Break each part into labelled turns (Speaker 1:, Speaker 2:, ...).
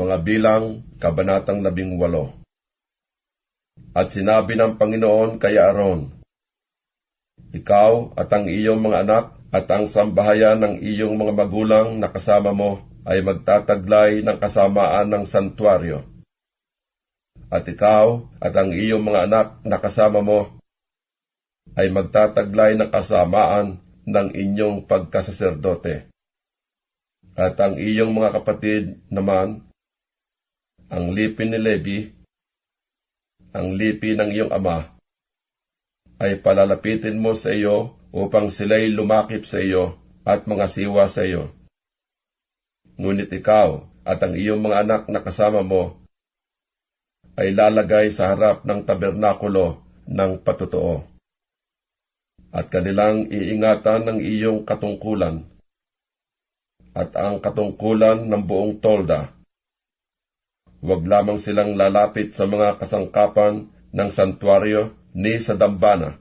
Speaker 1: Mga bilang, Kabanatang labing walo. At sinabi ng Panginoon kay Aaron, Ikaw at ang iyong mga anak at ang sambahayan ng iyong mga magulang na kasama mo ay magtataglay ng kasamaan ng santuaryo. At ikaw at ang iyong mga anak na kasama mo ay magtataglay ng kasamaan ng inyong pagkasaserdote. At ang iyong mga kapatid naman, ang lipi ni Levi, ang lipi ng iyong ama, ay palalapitin mo sa iyo upang sila'y lumakip sa iyo at mga siwa sa iyo. Ngunit ikaw at ang iyong mga anak na kasama mo ay lalagay sa harap ng tabernakulo ng patutuo. At kanilang iingatan ng iyong katungkulan at ang katungkulan ng buong tolda. Huwag lamang silang lalapit sa mga kasangkapan ng santuaryo ni sa dambana,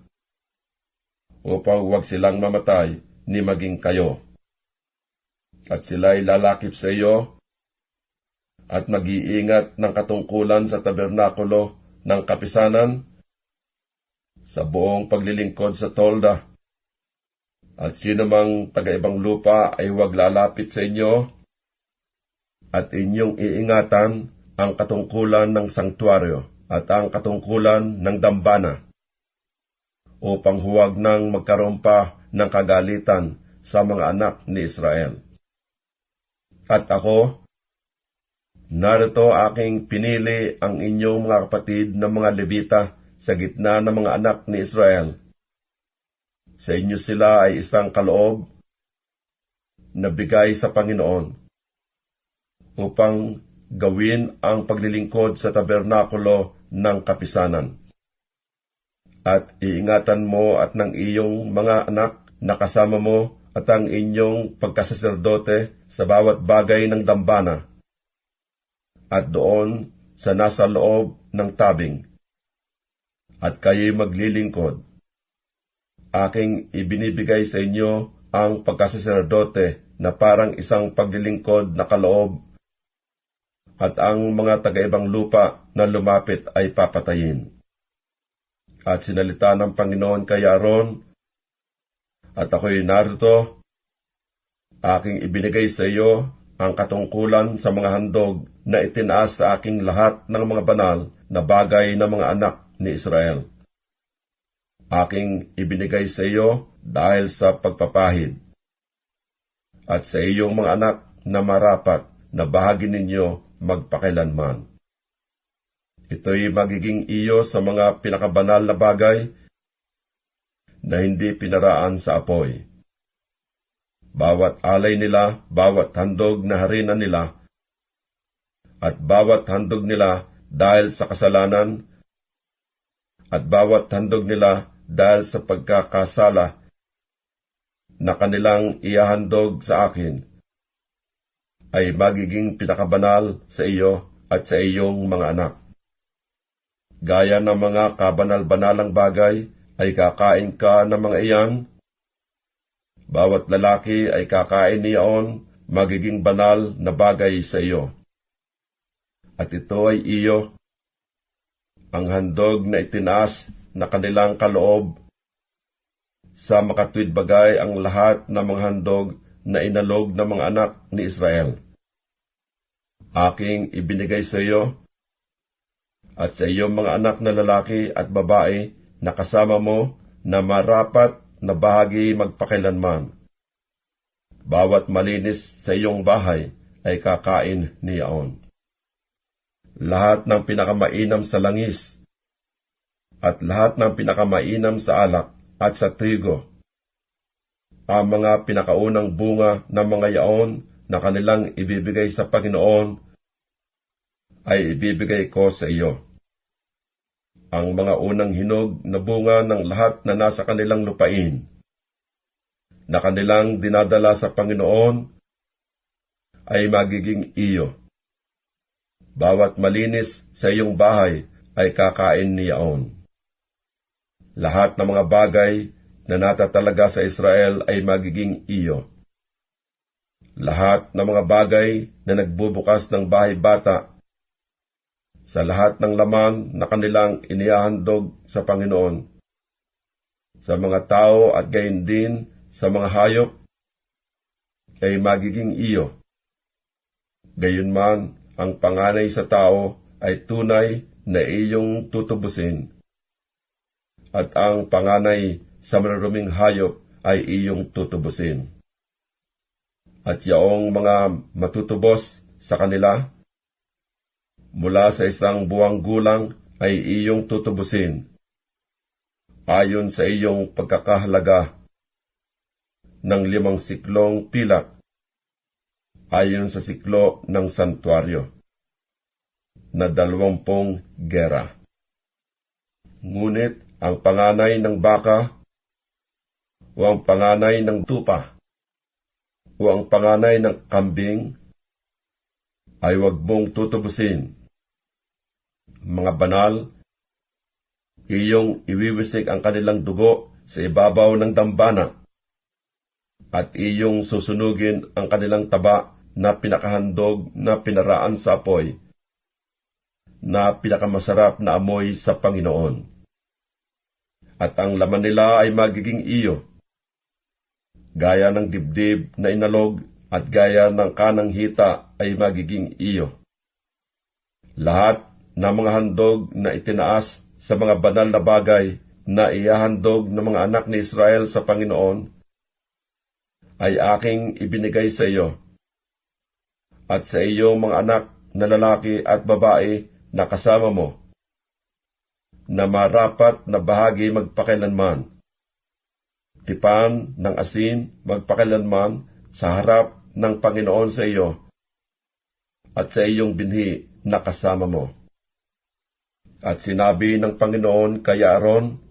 Speaker 1: upang huwag silang mamatay ni maging kayo. At sila'y lalakip sa iyo at mag-iingat ng katungkulan sa tabernakulo ng kapisanan sa buong paglilingkod sa tolda. At sino mang taga-ibang lupa ay huwag lalapit sa inyo at inyong iingatan ang katungkulan ng sanktuaryo at ang katungkulan ng dambana upang huwag nang magkaroon pa ng kagalitan sa mga anak ni Israel. At ako, narito aking pinili ang inyong mga kapatid na mga Levita sa gitna ng mga anak ni Israel. Sa inyo sila ay isang kaloob na bigay sa Panginoon upang gawin ang paglilingkod sa tabernakulo ng kapisanan. At iingatan mo at ng iyong mga anak na kasama mo at ang inyong pagkasaserdote sa bawat bagay ng dambana at doon sa nasa loob ng tabing. At kayo'y maglilingkod. Aking ibinibigay sa inyo ang pagkasaserdote na parang isang paglilingkod na kaloob at ang mga taga-ibang lupa na lumapit ay papatayin. At sinalita ng Panginoon kay Aaron, at ako'y narito, aking ibinigay sa iyo ang katungkulan sa mga handog na itinaas sa aking lahat ng mga banal na bagay ng mga anak ni Israel. Aking ibinigay sa iyo dahil sa pagpapahid. At sa iyong mga anak na marapat na bahagi ninyo magpakilanman. Ito'y magiging iyo sa mga pinakabanal na bagay na hindi pinaraan sa apoy. Bawat alay nila, bawat handog na harina nila, at bawat handog nila dahil sa kasalanan, at bawat handog nila dahil sa pagkakasala na kanilang iyahandog sa akin, ay magiging pinakabanal sa iyo at sa iyong mga anak. Gaya ng mga kabanal-banalang bagay, ay kakain ka ng mga iyan. Bawat lalaki ay kakain niyaon, magiging banal na bagay sa iyo. At ito ay iyo, ang handog na itinaas na kanilang kaloob. Sa makatwid bagay ang lahat ng mga handog na inalog ng mga anak ni Israel. Aking ibinigay sa iyo at sa iyong mga anak na lalaki at babae na kasama mo na marapat na bahagi magpakilanman. Bawat malinis sa iyong bahay ay kakain niyaon. Lahat ng pinakamainam sa langis at lahat ng pinakamainam sa alak at sa trigo ang mga pinakaunang bunga ng mga yaon na kanilang ibibigay sa Panginoon ay ibibigay ko sa iyo. Ang mga unang hinog na bunga ng lahat na nasa kanilang lupain, na kanilang dinadala sa Panginoon, ay magiging iyo. Bawat malinis sa iyong bahay ay kakain niyaon. Lahat ng mga bagay na natatalaga sa Israel ay magiging iyo. lahat ng mga bagay na nagbubukas ng bahay bata, sa lahat ng laman na kanilang inihahandog sa Panginoon, sa mga tao at gayon din sa mga hayop, ay magiging iyo. Gayunman, ang panganay sa tao ay tunay na iyong tutubusin, at ang panganay sa maruruming hayop ay iyong tutubusin. At yaong mga matutubos sa kanila, mula sa isang buwang gulang ay iyong tutubusin, ayon sa iyong pagkakahalaga ng limang siklong pilak, ayon sa siklo ng santuaryo, na dalawampung gera. Ngunit ang panganay ng baka o ang panganay ng tupa o ang panganay ng kambing ay huwag mong tutubusin. Mga banal, iyong iwiwisik ang kanilang dugo sa ibabaw ng dambana at iyong susunugin ang kanilang taba na pinakahandog na pinaraan sa apoy na pinakamasarap na amoy sa Panginoon. At ang laman nila ay magiging iyo, gaya ng dibdib na inalog at gaya ng kanang hita ay magiging iyo. Lahat ng mga handog na itinaas sa mga banal na bagay na iyahandog ng mga anak ni Israel sa Panginoon ay aking ibinigay sa iyo. At sa iyo mga anak na lalaki at babae na kasama mo, na marapat na bahagi magpakailanman. Tipan ng asin magpakailanman sa harap ng Panginoon sa iyo at sa iyong binhi na kasama mo. At sinabi ng Panginoon kay Aaron,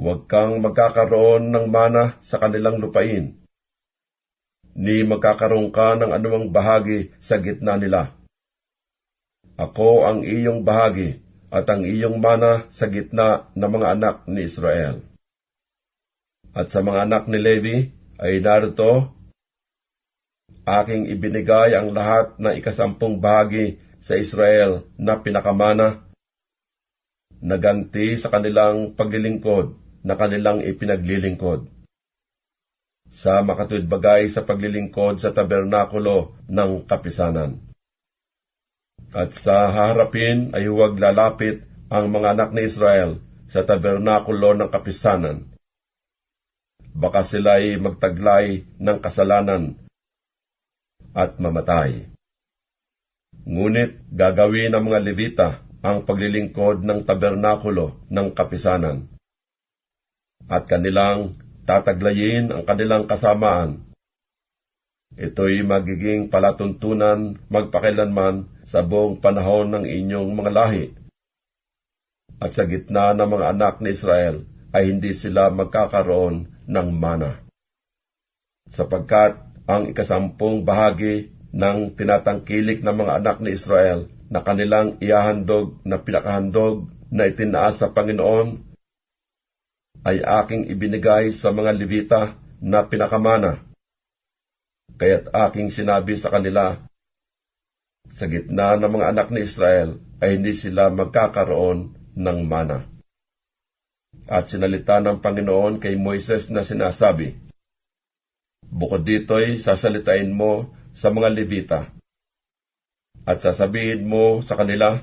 Speaker 1: Huwag kang magkakaroon ng mana sa kanilang lupain, ni magkakaroon ka ng anumang bahagi sa gitna nila. Ako ang iyong bahagi at ang iyong mana sa gitna ng mga anak ni Israel. At sa mga anak ni Levi ay narito, aking ibinigay ang lahat na ikasampung bahagi sa Israel na pinakamana, naganti sa kanilang paglilingkod na kanilang ipinaglilingkod. Sa makatuwid bagay sa paglilingkod sa tabernakulo ng kapisanan. At sa haharapin ay huwag lalapit ang mga anak ni Israel sa tabernakulo ng kapisanan. Baka sila'y magtaglay ng kasalanan at mamatay. Ngunit gagawin ng mga Levita ang paglilingkod ng tabernakulo ng kapisanan at kanilang tataglayin ang kanilang kasamaan. Ito'y magiging palatuntunan magpakilanman sa buong panahon ng inyong mga lahi. At sa gitna ng mga anak ni Israel ay hindi sila magkakaroon ng mana. Sapagkat ang ikasampung bahagi ng tinatangkilik ng mga anak ni Israel na kanilang ihahandog na pinakahandog na itinaas sa Panginoon ay aking ibinigay sa mga Levita na pinakamana. Kaya't aking sinabi sa kanila, sa gitna ng mga anak ni Israel ay hindi sila magkakaroon ng mana. At sinalita ng Panginoon kay Moises na sinasabi, Bukod dito'y sasalitain mo sa mga Levita, at sasabihin mo sa kanila,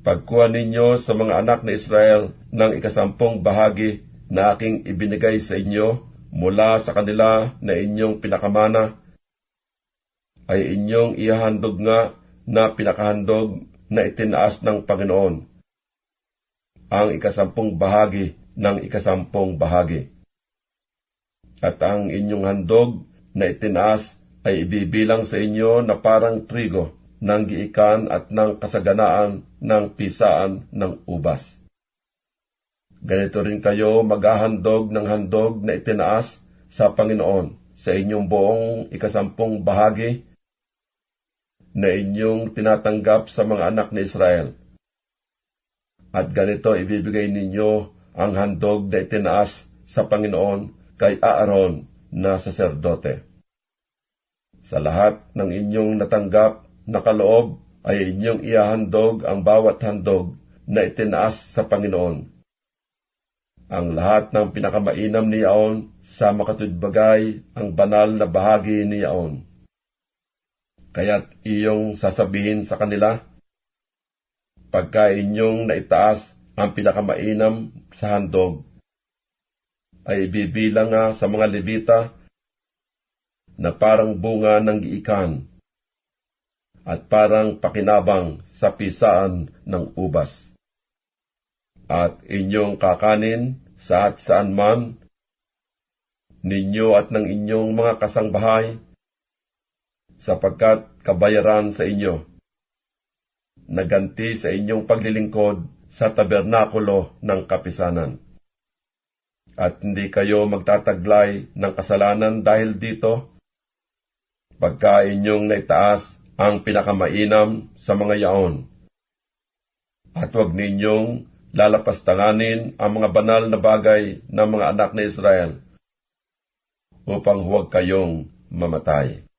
Speaker 1: Pagkuha ninyo sa mga anak ni Israel ng ikasampung bahagi na aking ibinigay sa inyo mula sa kanila na inyong pinakamana, ay inyong ihahandog nga na pinakahandog na itinaas ng Panginoon, ang ikasampung bahagi ng ikasampung bahagi. At ang inyong handog na itinaas ay ibibilang sa inyo na parang trigo ng giikan at ng kasaganaan ng pisaan ng ubas. Ganito rin kayo maghahandog ng handog na itinaas sa Panginoon sa inyong buong ikasampung bahagi na inyong tinatanggap sa mga anak ni Israel. At ganito ibibigay ninyo ang handog na itinaas sa Panginoon kay Aaron na saserdote. Sa lahat ng inyong natanggap na kaloob ay inyong ihahandog ang bawat handog na itinaas sa Panginoon. Ang lahat ng pinakamainam ni Yaon sa makatudbagay ang banal na bahagi ni Yaon. Kaya't iyong sasabihin sa kanila, pagka inyong naitaas ang pinakamainam sa handog, ay ibibilang nga sa mga Levita na parang bunga ng giikan at parang pakinabang sa pisaan ng ubas. At inyong kakanin sa at saan man, ninyo at ng inyong mga kasangbahay, sapagkat kabayaran sa inyo, naganti sa inyong paglilingkod sa tabernakulo ng kapisanan. At hindi kayo magtataglay ng kasalanan dahil dito, pagka inyong naitaas ang pinakamainam sa mga yaon. At huwag ninyong lalapastanganin ang mga banal na bagay ng mga anak ni Israel upang huwag kayong mamatay.